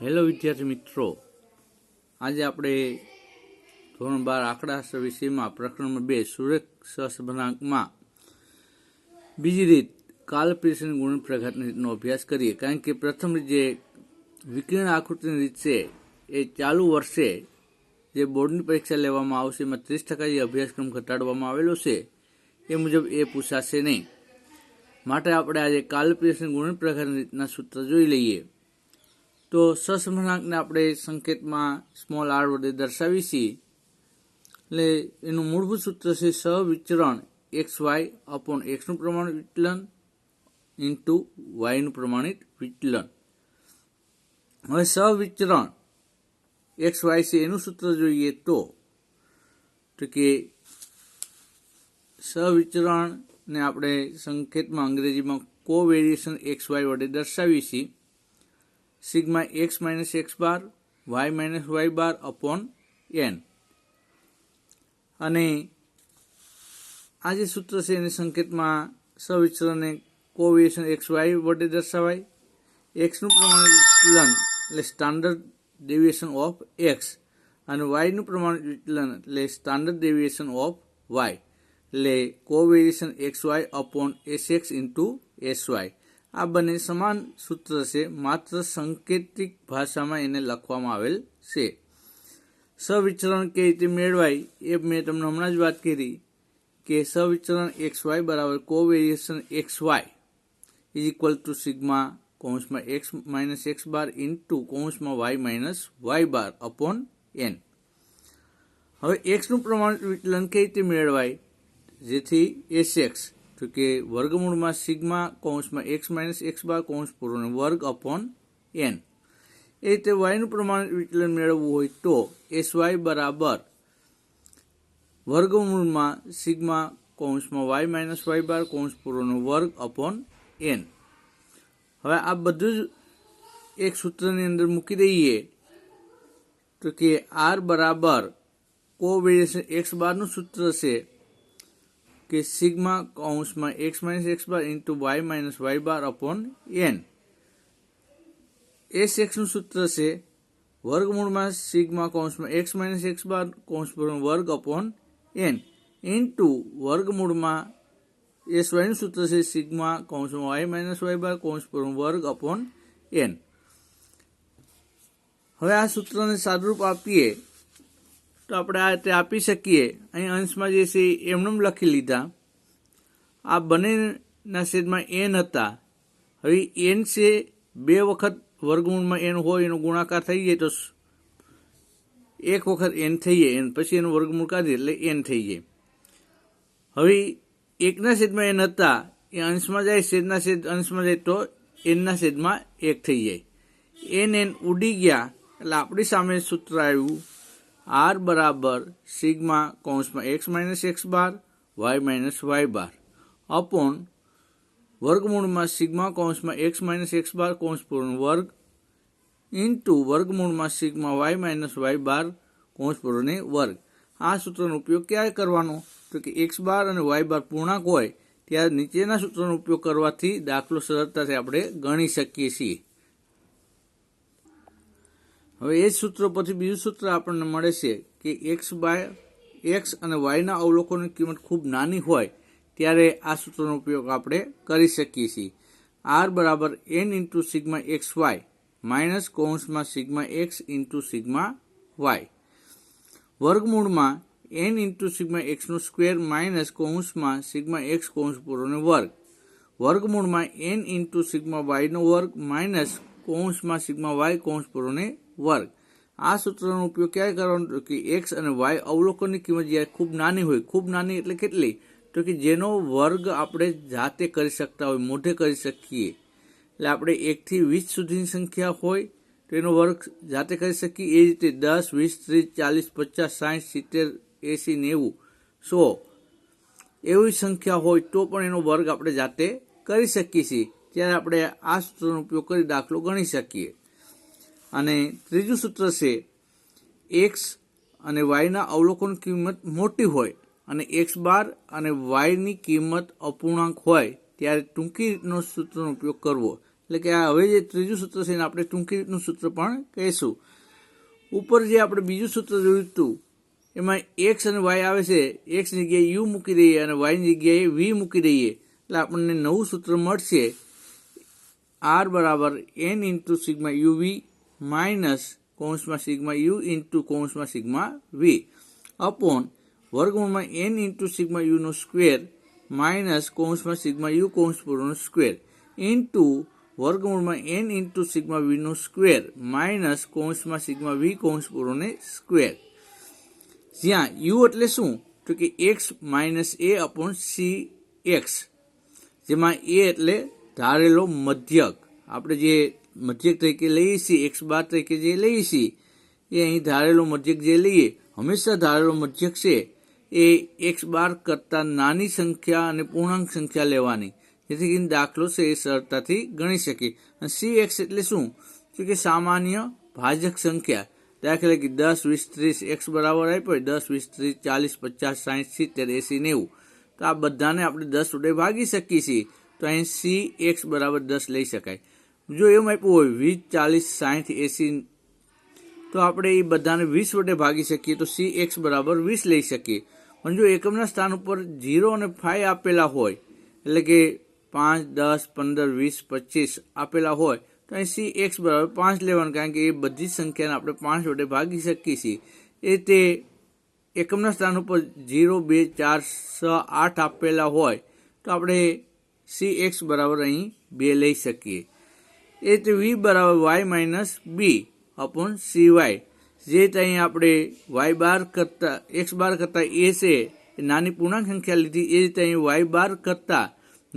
Hello વિદ્યાર્થી મિત્રો, આજે આપણે ધોરણ બાર આંકડા વિષયમાં પ્રકરણ બે સુરેખ બીજી રીત કાલપ્રિશન ગુણ પ્રઘાતની રીતનો અભ્યાસ કરીએ. કારણ કે પ્રથમ જે વિકર્ણ આકૃતિની રીત છે, એ ચાલુ વર્ષે જે બોર્ડની પરીક્ષા લેવામાં આવશે, એમાં ત્રીસ ટકા જે અભ્યાસક્રમ ઘટાડવામાં આવેલો છે, એ મુજબ એ પૂછાશે નહીં. માટે આપણે આજે કાલપ્રિશન ગુણ પ્રઘાતની રીતના સૂત્ર જોઈ લઈએ. તો સહસંબંધાંકને આપણે સંકેતમાં સ્મોલ આર વડે દર્શાવી છીએ એટલે એનું મૂળભૂત સૂત્ર છે સવિચરણ એક્સ વાય અપોન એક્સનું પ્રમાણિત વિચલન ઇન્ટુ વાયનું પ્રમાણિત વિચલન. હવે સવિચરણ એક્સ વાય છે એનું સૂત્ર જોઈએ તો તો કે સવિચરણને આપણે સંકેતમાં અંગ્રેજીમાં કો વેરિએશન એક્સ વાય વડે દર્શાવીએ છીએ sigma x minus x bar, y minus y bar upon n. અને આ જે સૂત્ર છે એને સંકેતમાં સવિચરણને કોવેશન એક્સ વાય વડે દર્શાવાય. એક્સનું પ્રમાણ એટલે સ્ટાન્ડર્ડ ડેવિએશન ઓફ એક્સ અને વાયનું પ્રમાણ વિચલન એટલે સ્ટાન્ડર્ડ ડેવિએશન ઓફ વાય એટલે covariation x y upon s x into s y. આ બંને સમાન સૂત્ર છે. માત્ર સંકેતિક ભાષામાં એને લખવામાં આવેલ છે. સવિચરણ કઈ રીતે મેળવાય એ મેં તમને હમણાં જ વાત કરી કે સવિચરણ એક્સ વાય બરાબર covariation x y is equal to sigma કૌંસમાં x minus x bar into કૌંસમાં y minus y bar upon n હવે એક્સનું પ્રમાણ વિચલન કઈ રીતે મેળવાય? જેથી એસ એક્સ તો કે વર્ગમૂળમાં સિગ્મા કૌંસમાં એક્સ માઇનસ એક્સ બાર કૌંસ પૂર્ણ વર્ગ અપોન એન. એ રીતે વાયનું પ્રમાણ વિચલન મેળવવું હોય તો એસ વાય બરાબર વર્ગમૂળમાં સિગ્મા કૌંસમાં વાય માઇનસ વાય બાર કૌંસ પૂર્વનો વર્ગ અપોન એન. હવે આ બધું જ એક સૂત્રની અંદર મૂકી દઈએ તો કે આર બરાબર કોવેરિએશન એક્સ બારનું સૂત્ર છે. કે સિગ્મા કૌંસમાં x minus x bar into y minus y bar upon n s એક્સનું સૂત્ર છે, વર્ગમૂળમાં સિગ્મા કૌંસમાં એક્સ માઇનસ એક્સ બાર કૌંસ વર્ગ અપોન એન ઇન્ટુ વર્ગમૂળમાં એસ વાયનું સૂત્ર છે સિગ્મા કૌંસમાં વાય માઇનસ વાય બાર કૌંસ વર્ગ અપોન એન હવે આ સૂત્રને સાદરૂપ આપીએ. તો આપણે આ રીતે આપી શકીએ. અહીં અંશમાં જે છે એમનેમ લખી લીધા. આ બંનેના છેદમાં એન હતા. હવે એન છે, બે વખત વર્ગમૂળમાં એન હોય, એનો ગુણાકાર થઈ જાય તો એક વખત એન થઈ જાય. એન પછી એનું વર્ગમૂળ કાઢીએ એટલે એન થઈ જાય. હવે એકના છેદમાં એન હતા. એ અંશમાં જાય, છેદના છેદ અંશમાં જાય તો એનના છેદમાં એક થઈ જાય. એન એન ઉડી ગયા. એટલે આપણી સામે સૂત્ર આવ્યું. આર બરાબર સિગ્મા કૌંસમાં x minus x bar, y minus y bar. Upon વર્ગમૂળમાં સિગ્મા કૌંસમાં એક્સ માઇનસ એક્સ બાર કૌંસ પૂર્ણ વર્ગ ઇન્ટુ વર્ગમૂળમાં sigma y minus y bar કૌંસ પૂર્ણ વર્ગ. આ સૂત્રનો ઉપયોગ ક્યારે કરવાનો? તો કે એક્સ બાર અને વાય બાર પૂર્ણાંક હોય, ત્યારે નીચેના સૂત્રનો ઉપયોગ કરવાથી દાખલો સરળતાથી આપણે ગણી શકીએ છીએ. હવે એ જ સૂત્ર પછી બીજું સૂત્ર આપણને મળે છે કે એક્સ બાય એક્સ અને વાયના અવલોકનની કિંમત ખૂબ નાની હોય ત્યારે આ સૂત્રનો ઉપયોગ આપણે કરી શકીએ છીએ. આર બરાબર n into sigma x y minus કૌંસમાં sigma x into sigma y વર્ગમૂળમાં એન ઇન્ટુ સિગ્મા એક્સનું સ્ક્વેર માઇનસ કૌંસમાં સિગ્મા એક્સ કૌંસ પૂરોનો વર્ગ. વર્ગમૂળમાં એન ઇન્ટુ સિગ્મા વાયનો વર્ગ માઇનસ કૌંસમાં સિગ્મા વાય કૌંસ પૂરોને વર્ગ. આ સૂત્રનો ઉપયોગ ક્યારે કરવાનો કે એક્સ અને વાય અવલોકનની કિંમત જ્યારે ખૂબ નાની હોય, ખૂબ નાની એટલે કેટલી? તો કે જેનો વર્ગ આપણે જાતે કરી શકતા હોય, મોઢે કરી શકીએ. એટલે આપણે એકથી વીસ સુધીની સંખ્યા હોય, તો એનો વર્ગ જાતે કરી શકીએ. એ રીતે દસ, વીસ, ત્રીસ, ચાલીસ, પચાસ સાઠ સિત્તેર, એંસી, નેવું. સો. એવી સંખ્યા હોય તો પણ એનો વર્ગ આપણે જાતે કરી શકીએ છીએ. ત્યારે આપણે આ સૂત્રનો ઉપયોગ કરી દાખલો ગણી શકીએ. અને ત્રીજું સૂત્ર છે એક્સ અને વાયના અવલોકન કિંમત મોટી હોય અને એક્સ બાર અને વાયની કિંમત અપૂર્ણાંક હોય, ત્યારે ટૂંકી રીતનો સૂત્રનો ઉપયોગ કરવો. એટલે કે આ હવે જે ત્રીજું સૂત્ર છે એને આપણે ટૂંકી રીતનું સૂત્ર પણ કહીશું. ઉપર જે આપણે બીજું સૂત્ર જોયું હતું, એમાં એક્સ અને વાય આવે છે એક્સ જગ્યાએ યુ મૂકી દઈએ અને વાયની જગ્યાએ વી મૂકી દઈએ. એટલે આપણને નવું સૂત્ર મળશે આર બરાબર n into sigma u v minus કૌંસમાં સિગ્મા યુ ઇન્ટુ કૌંસમાં સિગ્મા વી. અપોન વર્ગમૂળમાં એન ઇન્ટુ સિગ્મા યુનો સ્ક્વેર માઇનસ કૌંસમાં સિગ્મા યુ કૌંસ પૂરોનો સ્ક્વેર. ઇન્ટુ વર્ગમૂળમાં એન ઇન્ટુ સિગ્મા વીનો સ્ક્વેર માઇનસ કૌંસમાં સિગ્મા વી કૌંસ પૂરોને સ્ક્વેર. જ્યાં યુ એટલે શું? તો કે x minus a upon c x. જેમાં એ એટલે ધારેલો મધ્યક. આપણે જે મધ્યક તરીકે લઈએ છીએ એક્સ બાર તરીકે જે લઈએ છીએ, એ અહીં ધારેલો મધ્યક જે લઈએ, હંમેશા ધારેલો મધ્યક છે, એ એક્સ બાર કરતાં નાની સંખ્યા અને પૂર્ણાંક સંખ્યા લેવાની. જેથી કરીને દાખલો છે, એ સરળતાથી ગણી શકીએ. અને સી એક્સ એટલે શું? કે સામાન્ય ભાજક સંખ્યા. દાખલા કે દસ, વીસ, ત્રીસ એક્સ બરાબર આપ્યો હોય, દસ, વીસ, ત્રીસ, ચાલીસ, પચાસ, સાહીઠ, સિત્તેર, એસી, નેવું. તો આ બધાને આપણે દસ વડે ભાગી શકીએ છીએ. તો અહીં સી એક્સ બરાબર દસ લઈ શકાય. જો એમ આપ્યું હોય, વીસ ચાલીસ સાઠ એસી તો આપણે એ બધાને વીસ વડે ભાગી શકીએ તો સી એક્સ બરાબર વીસ લઈ શકીએ. પણ જો એકમના સ્થાન ઉપર જીરો અને ફાઈવ આપેલા હોય, એટલે કે પાંચ, દસ, પંદર, વીસ, પચીસ આપેલા હોય, તો અહીં સી એક્સ બરાબર પાંચ લેવાનું, કારણ કે એ બધી જ સંખ્યાને આપણે પાંચ વડે ભાગી શકીએ છીએ. એ તે એકમના સ્થાન ઉપર જીરો બે, ચાર, છ, આઠ આપેલા હોય, તો આપણે સી એક્સ બરાબર અહીં બે લઈ શકીએ. એ રીતે વી બરાબર y minus b upon c y. જે ત્યાં આપણે વાય બાર કરતાં, એક્સ બાર કરતાં એ છે, એ નાની પૂર્ણાંક સંખ્યા લીધી, એ રીતે અહીં વાય બાર કરતાં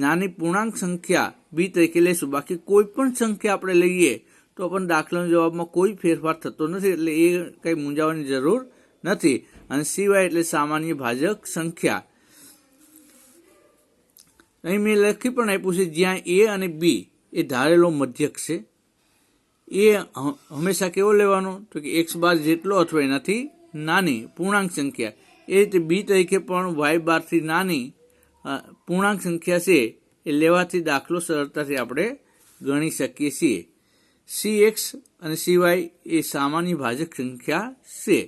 નાની પૂર્ણાંક સંખ્યા બી તરીકે લઈશું બાકી કોઈ પણ સંખ્યા આપણે લઈએ, તો પણ દાખલાના જવાબમાં કોઈ ફેરફાર થતો નથી, એટલે એ કંઈ મૂંઝાવાની જરૂર નથી. અને સિવાય એટલે સામાન્ય ભાજક સંખ્યા. અહીં મેં લખી પણ આપ્યું છે જ્યાં એ અને બી. એ ધારેલો મધ્યક છે. એ હંમેશા કેવો લેવાનો? તો કે એક્સ બાર જેટલો અથવા એનાથી નાની, પૂર્ણાંક સંખ્યા. એ રીતે બી તરીકે પણ વાય બારથી નાની પૂર્ણાંક સંખ્યા છે એ લેવાથી દાખલો સરળતાથી આપણે ગણી શકીએ છીએ. સી એક્સ અને સિવાય એ સામાન્ય ભાજક સંખ્યા છે.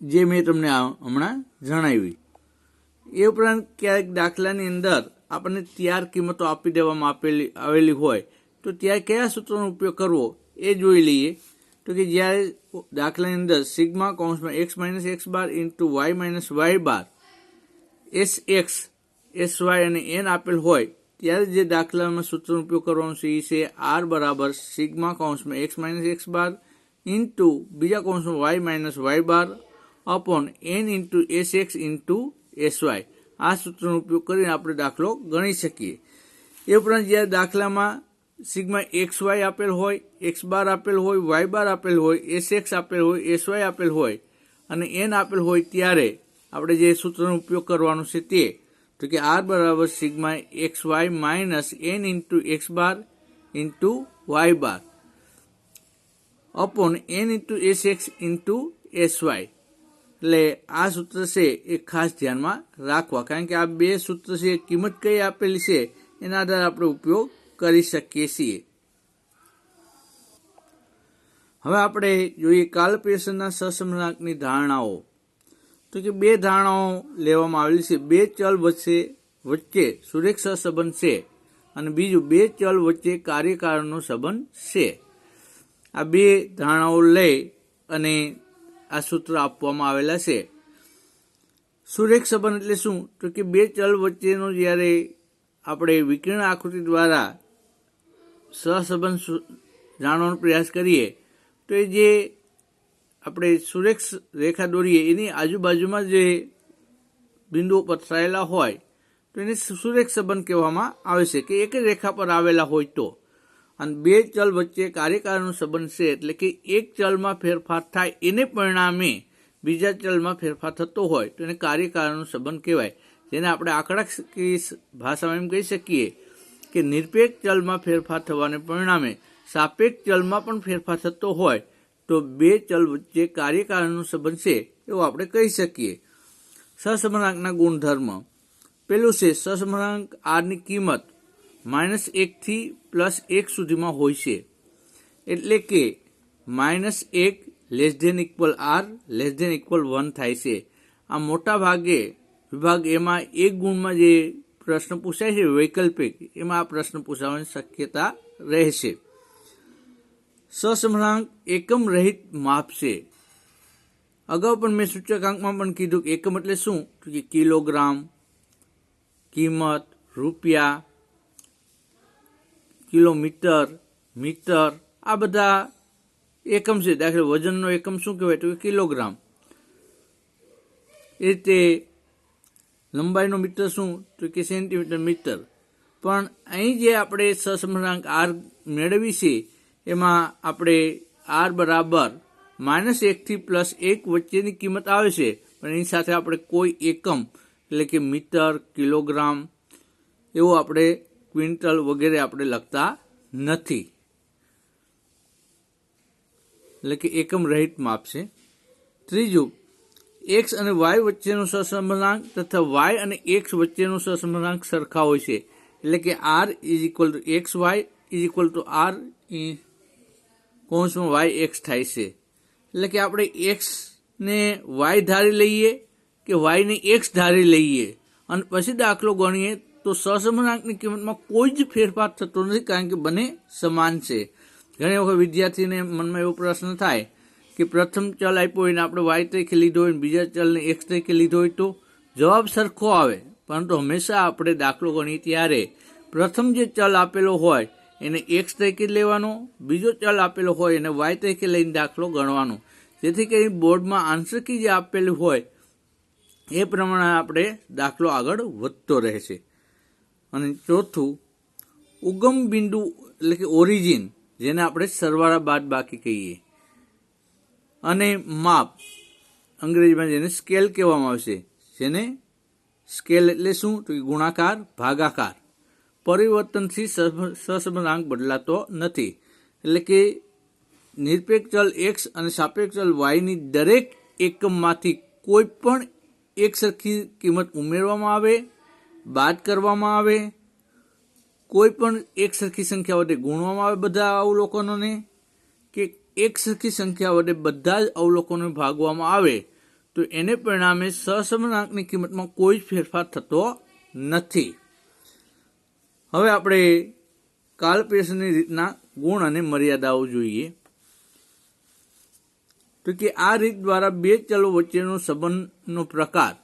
જે મેં તમને હમણાં જણાવી એ ઉપરાંત ક્યારેક દાખલાની અંદર આપણને ત્યાર કિંમતો આપી દેવામાં આપેલી, આવેલી હોય, તો ત્યારે કયા સૂત્રનો ઉપયોગ કરવો એ જોઈ લઈએ. તો કે જ્યારે દાખલાની અંદર સિગ્મા કૌંસમાં x minus x bar into y minus y bar, s x, s y અને એન આપેલ હોય, ત્યારે જે દાખલામાં સૂત્રનો ઉપયોગ કરવાનો છે એ છે આર બરાબર સિગ્મા કૌંસમાં x minus x bar into બીજા કૌંસમાં y minus y bar upon n into s x into s y. આ સૂત્રનો ઉપયોગ કરીને આપણે દાખલો ગણી શકીએ. એ ઉપરાંત જ્યારે દાખલામાં સિગ્મા એક્સ વાય આપેલ હોય, એક્સ બાર આપેલ હોય, વાય બાર આપેલ હોય, એસ એક્સ આપેલ હોય, એસ વાય આપેલ હોય અને એન આપેલ હોય ત્યારે આપણે જે સૂત્રનો ઉપયોગ કરવાનો છે તે, તો કે આર બરાબર sigma x y minus n into x bar into y bar, upon n into s x into s y. એટલે આ સૂત્ર છે એ ખાસ ધ્યાનમાં રાખવા. કારણ કે આ બે સૂત્ર છે, કિંમત કઈ આપેલી છે, એના આધારે આપણે ઉપયોગ કરી શકીએ છીએ. હવે આપણે જોઈએ કાલપ્રેશનના સસમનાકની ધારણાઓ. તો કે બે ધારણાઓ લેવામાં આવેલી છે. બે ચલ વચ્ચે વચ્ચે સુરેખ સહસંબંધ છે અને બીજું બે ચલ વચ્ચે કાર્યકારણનો સંબંધ છે. આ બે ધારણાઓ લઈ અને આ સૂત્ર આપવામાં આવેલા છે. સુરેખ સંબંધ એટલે શું? તો કે બે ચલ વચ્ચેનો જ્યારે આપણે વિકર્ણ આકૃતિ દ્વારા સહસંબંધ જાણવાનો પ્રયાસ કરીએ, તો એ જે આપણે સુરેખ રેખા દોરીએ, એની આજુબાજુમાં જે બિંદુઓ પથરાયેલા હોય, તો એને સુરેખ સંબંધ કહેવામાં આવે છે કે એક જ રેખા પર આવેલા હોય તો. અને બે ચલ વચ્ચે કાર્યકારણનો સંબંધ છે એટલે કે એક ચલમાં ફેરફાર થાય એને પરિણામે બીજા ચલમાં ફેરફાર થતો હોય તો એને કાર્યકારણનો સંબંધ કહેવાય. જેને આપણે આંકડાકીય ભાષામાં એમ કહી શકીએ કે નિરપેક્ષ ચલમાં ફેરફાર થવાને પરિણામે સાપેક્ષ ચલમાં પણ ફેરફાર થતો હોય તો બે ચલ વચ્ચે કાર્યકારણનો સંબંધ છે એવું આપણે કહી શકીએ. સહસંબંધાંકના ગુણધર્મ. પેલું છે સહસંબંધાંક આરની કિંમત. માઇનસ એકથી પ્લસ એક સુધીમાં હોય છે. એટલે કે માઇનસ એક less than equal r, less than equal one થાય છે. આ મોટા ભાગે વિભાગ એમાં એક ગુણમાં જે પ્રશ્ન પૂછાય છે, વૈકલ્પિક, એમાં આ પ્રશ્ન પૂછાવાની શક્યતા રહેશે સસમણાંક એકમ રહિત માપ છે. અગાઉ પણ મેં સૂચકાંકમાં પણ કીધું કે એકમ એટલે શું? કે કિલોગ્રામ, કિંમત, રૂપિયા કિલોમીટર, મીટર, આ બધા એકમ છે. દાખલા વજનનો એકમ શું કહેવાય? તો કિલોગ્રામ. એ રીતે લંબાઈનો મીટર શું? તો કે સેન્ટીમીટર, મીટર. પણ અહીં જે આપણે સસમરાંક આર મેળવી છે, એમાં આપણે આર બરાબર માઇનસ એકથી પ્લસ એક વચ્ચેની કિંમત આવે છે. પણ એની સાથે આપણે કોઈ એકમ, એટલે કે મીટર, કિલોગ્રામ, એવું આપણે ક્વિન્ટલ વગેરે આપણે લખતા નથી. એટલે કે એકમ રહિત માપ છે. ત્રીજું, એક્સ અને વાય વચ્ચેનો સહસંબંધાંક તથા વાય અને એક્સ વચ્ચેનો સહસંબંધાંક સરખા હોય છે. એટલે કે r is equal to x y is equal to r કૌંસમાં વાય એક્સ થાય છે. એટલે કે આપણે એક્સને વાય ધારી લઈએ કે વાયને એક્સ ધારી લઈએ. અને પછી દાખલો ગણીએ તો સહસંબંધાંકની કિંમતમાં કોઈ જ ફેરફાર થતો નથી, કારણ કે બંને સમાન છે. ઘણી વખત વિદ્યાર્થીને મનમાં એવો પ્રશ્ન થાય કે પ્રથમ ચલ આપ્યો હોય ને આપણે વાય તરીકે લીધો હોય ને બીજા ચલને એક્સ તરીકે લીધો હોય તો જવાબ સરખો આવે. પરંતુ હંમેશા આપણે દાખલો ગણીએ ત્યારે પ્રથમ જે ચલ આપેલો હોય એને એક્સ તરીકે લેવાનો, બીજો ચલ આપેલો હોય એને વાય તરીકે લઈને દાખલો ગણવાનો. જેથી કરી બોર્ડમાં આન્સર કી જે આપેલું હોય એ પ્રમાણે આપણે દાખલો આગળ વધતો રહે છે. અને ચોથું, ઉગમ બિંદુ એટલે કે ઓરિજિન જેને આપણે સરવાળા બાદ બાકી કહીએ. અને માપ, અંગ્રેજીમાં જેને સ્કેલ કહેવામાં આવશે. જેને સ્કેલ એટલે શું? તો ગુણાકાર, ભાગાકાર. પરિવર્તનથી સહસંબંધાંક બદલાતો નથી. એટલે કે નિરપેક્ષ ચલ એક્સ અને સાપેક્ષ ચલ વાયની દરેક એકમમાંથી કોઈ પણ એક સરખી કિંમત ઉમેરવામાં આવે બાદ કરવામાં આવે, કોઈ પણ એક સરખી સંખ્યા વડે ગુણવામાં આવે બધા અવલોકનોને, કે એક સરખી સંખ્યા વડે બધા જ અવલોકનોને ભાગવામાં આવે, તો એને પરિણામે સહસમનાંકની કિંમતમાં કોઈ જ ફેરફાર થતો નથી. હવે આપણે કાલપેશની રીતના ગુણ અને મર્યાદાઓ જોઈએ. તો કે આ રીત દ્વારા બે ચલો વચ્ચેનો સંબંધનો પ્રકાર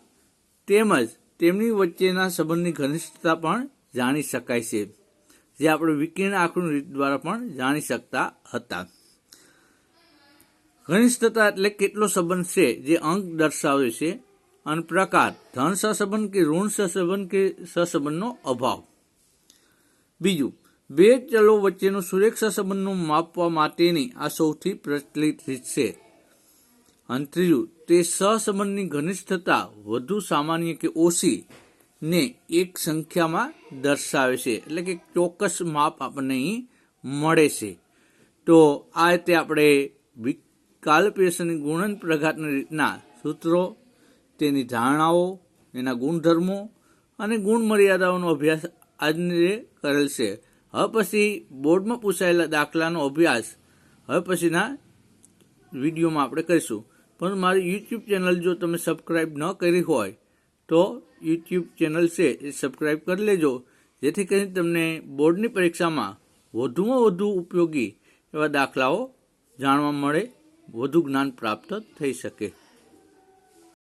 તેમજ તેમની વચ્ચેના સંબંધની ઘનિષ્ઠતા પણ જાણી શકાય છે, જે આપણે વિકિરણ આંકડું રીત દ્વારા પણ જાણી શકતા હતા. ઘનિષ્ઠતા એટલે કેટલો સંબંધ છે, જે અંક દર્શાવે છે, અને પ્રકાર, ધન સહસંબંધ કે ઋણ સહસંબંધ કે સહસંબંધનો અભાવ. બીજું, બે ચલો વચ્ચેનો સુરેખા સંબંધનું માપવા માટેની આ સૌથી પ્રચલિત રીત છે. અને ત્રીજું, તે સહસંબંધની ઘનિષ્ઠતા વધુ સામાન્ય કે ઓછી ને એક સંખ્યામાં દર્શાવે છે. એટલે કે ચોક્કસ માપ આપણને અહીં મળે છે. તો આ રીતે આપણે કાલપેશની ગુણન પ્રઘાતની રીતના સૂત્રો, તેની ધારણાઓ, એના ગુણધર્મો અને ગુણમર્યાદાઓનો અભ્યાસ આજની કરેલ છે. હવે પછી બોર્ડમાં પૂછાયેલા દાખલાનો અભ્યાસ, હવે પછીના વિડીયોમાં આપણે કરીશું. પણ મારી યુટ્યુબ ચેનલ જો તમે સબસ્ક્રાઈબ ન કરી હોય, તો યુટ્યુબ ચેનલ છે એ સબસ્ક્રાઈબ કરી લેજો. જેથી કરીને તમને બોર્ડની પરીક્ષામાં વધુમાં વધુ ઉપયોગી એવા દાખલાઓ જાણવા મળે, વધુ જ્ઞાન પ્રાપ્ત થઈ શકે.